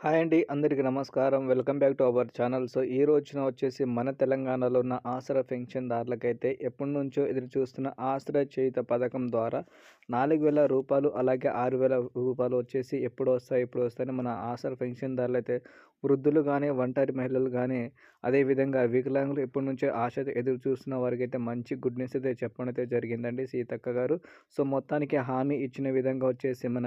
Hi అండి. అందరికీ నమస్కారం. Welcome back to our channel. So ఈ రోజున వచ్చేసి మన తెలంగాణలో ఉన్న ఆసరా పెన్షన్దారులకైతే ఎప్పటి నుంచో ఎదురు చూస్తున్న ఆసరా చేయుత పథకం ద్వారా నాలుగు వేల రూపాయలు అలాగే ఆరు వేల రూపాయలు వచ్చేసి ఎప్పుడు వస్తాయి ఎప్పుడు వస్తాయని మన ఆసరా పెన్షన్దారులు అయితే వృద్ధులు కానీ ఒంటరి మహిళలు కానీ అదేవిధంగా వికలాంగులు ఎప్పటి నుంచో ఆశ ఎదురు చూస్తున్న వారికి అయితే మంచి గుడ్ న్యూస్ అయితే చెప్పడం అయితే జరిగిందండి సీతక్క గారు. సో మొత్తానికి హామీ ఇచ్చిన విధంగా వచ్చేసి మన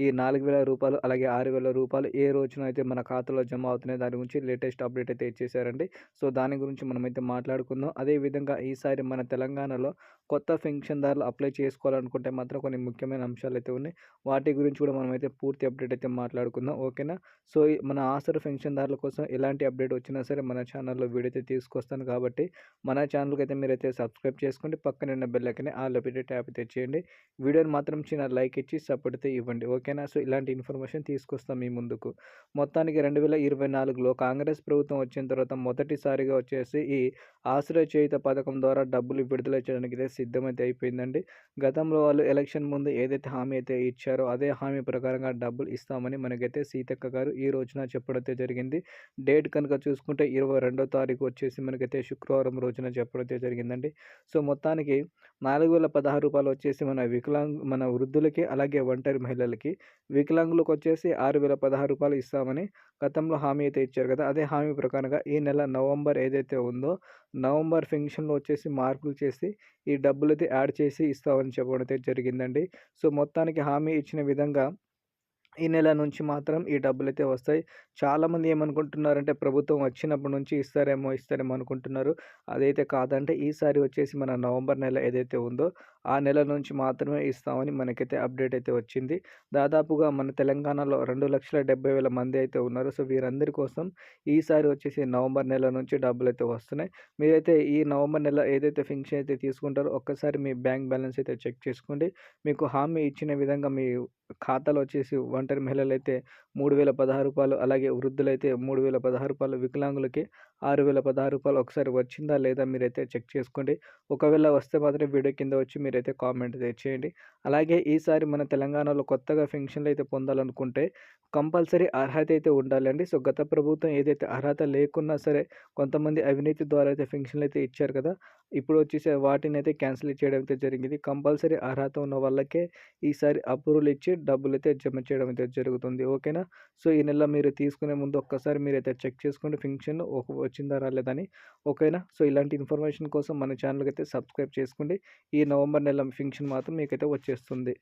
ఈ నాలుగు వేల రూపాయలు అలాగే ఆరు వేల రూపాయలు ఏ రోజున అయితే మన ఖాతాలో జమ అవుతున్నాయి దాని గురించి లేటెస్ట్ అప్డేట్ అయితే ఇచ్చేసారండి సో దాని గురించి మనమైతే మాట్లాడుకుందాం. అదేవిధంగా ఈసారి మన తెలంగాణలో కొత్త పెన్షన్దారులు అప్లై చేసుకోవాలనుకుంటే మాత్రం కొన్ని ముఖ్యమైన అంశాలు అయితే ఉన్నాయి. వాటి గురించి కూడా మనమైతే పూర్తి అప్డేట్ అయితే మాట్లాడుకుందాం. ఓకేనా? సో మన ఆసర పెన్షన్దారుల కోసం ఎలాంటి అప్డేట్ వచ్చినా సరే మన ఛానల్లో వీడియో అయితే తీసుకొస్తాను కాబట్టి మన ఛానల్కి అయితే మీరైతే సబ్స్క్రైబ్ చేసుకోండి. పక్కన ఉన్న బెల్లకనే ఆల్ పెట్టి ట్యాప్ అయితే చేయండి. వీడియోని మాత్రం చిన్న లైక్ ఇచ్చి సపోర్ట్ అయితే ఇవ్వండి. ఓకేనా? సో ఇలాంటి ఇన్ఫర్మేషన్ తీసుకొస్తాం మీ ముందుకు. మొత్తానికి రెండు వేల ఇరవై నాలుగులో కాంగ్రెస్ ప్రభుత్వం వచ్చిన తర్వాత మొదటిసారిగా వచ్చేసి ఈ ఆశ్రయ చేయుత పథకం ద్వారా డబ్బులు విడుదల చేయడానికి అయితే సిద్ధమైతే అయిపోయిందండి. గతంలో వాళ్ళు ఎలక్షన్ ముందు ఏదైతే హామీ అయితే ఇచ్చారో అదే హామీ ప్రకారంగా డబ్బులు ఇస్తామని మనకైతే సీతక్క గారు ఈ రోజున చెప్పడైతే జరిగింది. డేట్ కనుక చూసుకుంటే ఇరవై రెండో తారీఖు వచ్చేసి మనకైతే శుక్రవారం రోజున చెప్పడైతే జరిగిందండి. సో మొత్తానికి నాలుగు వేల పదహారు రూపాయలు వచ్చేసి మన వికలాంగ్ మన వృద్ధులకి అలాగే ఒంటరి మహిళలకి వికలాంగులకు వచ్చేసి ఆరు వేల పదహారు రూపాయలు ఇస్తామని గతంలో హామీ అయితే ఇచ్చారు కదా అదే హామీ ప్రకారంగా ఈ నెల నవంబర్ ఏదైతే ఉందో నవంబర్ ఫంక్షన్లో వచ్చేసి మార్పులు చేసి ఈ డబ్బులు అయితే యాడ్ చేసి ఇస్తామని చెప్పడం అయితే జరిగిందండి. సో మొత్తానికి హామీ ఇచ్చిన విధంగా ఈ నెల నుంచి మాత్రం ఈ డబ్బులు అయితే వస్తాయి. చాలామంది ఏమనుకుంటున్నారంటే ప్రభుత్వం వచ్చినప్పటి నుంచి ఇస్తారేమో ఇస్తారేమో అనుకుంటున్నారు. అదైతే కాదంటే ఈసారి వచ్చేసి మన నవంబర్ నెల ఏదైతే ఉందో ఆ నెల నుంచి మాత్రమే ఇస్తామని మనకైతే అప్డేట్ అయితే వచ్చింది. దాదాపుగా మన తెలంగాణలో రెండు లక్షల డెబ్బై వేల మంది అయితే ఉన్నారు. సో వీరందరి కోసం ఈసారి వచ్చేసి నవంబర్ నెల నుంచి డబ్బులు అయితే వస్తున్నాయి. మీరైతే ఈ నవంబర్ నెల ఏదైతే ఫింక్షన్ అయితే తీసుకుంటారో ఒక్కసారి మీ బ్యాంక్ బ్యాలెన్స్ అయితే చెక్ చేసుకోండి. మీకు హామీ ఇచ్చిన విధంగా మీ ఖాతాలో వచ్చేసి ఒంటరి మహిళలు అయితే మూడు వేల పదహారు రూపాయలు అలాగే వృద్ధులైతే మూడు వేల పదహారు రూపాయలు వికలాంగులకి ఆరు వేల పదహారు రూపాయలు ఒకసారి వచ్చిందా లేదా మీరైతే చెక్ చేసుకోండి. ఒకవేళ వస్తే మాత్రం వీడియో కింద వచ్చి మీరైతే కామెంట్ చేయండి. అలాగే ఈసారి మన తెలంగాణలో కొత్తగా పెన్షన్లు అయితే పొందాలనుకుంటే కంపల్సరీ అర్హత అయితే ఉండాలండి సో గత ప్రభుత్వం ఏదైతే అర్హత లేకున్నా సరే కొంతమంది అవినీతి ద్వారా అయితే పెన్షన్లు అయితే ఇచ్చారు కదా ఇప్పుడు వచ్చేసి వాటిని అయితే క్యాన్సిల్ చేయడం అయితే జరిగింది. కంపల్సరీ అర్హత ఉన్న వాళ్ళకే ఈసారి అప్రూవల్ ఇచ్చి డబ్బులు అయితే జమ చేయడం అయితే జరుగుతుంది. ఓకేనా? సో ఈ నెల మీరు తీసుకునే ముందు ఒక్కసారి మీరైతే చెక్ చేసుకోండి ఫంక్షన్ వచ్చిందా రాలేదని ఓకేనా? సో ఇలాంటి ఇన్ఫర్మేషన్ కోసం మన ఛానల్కి అయితే సబ్స్క్రైబ్ చేసుకోండి. ఈ నవంబర్ నవంబర్ నెల ఫంక్షన్ మాత్రం మీకైతే వచ్చేస్తుంది.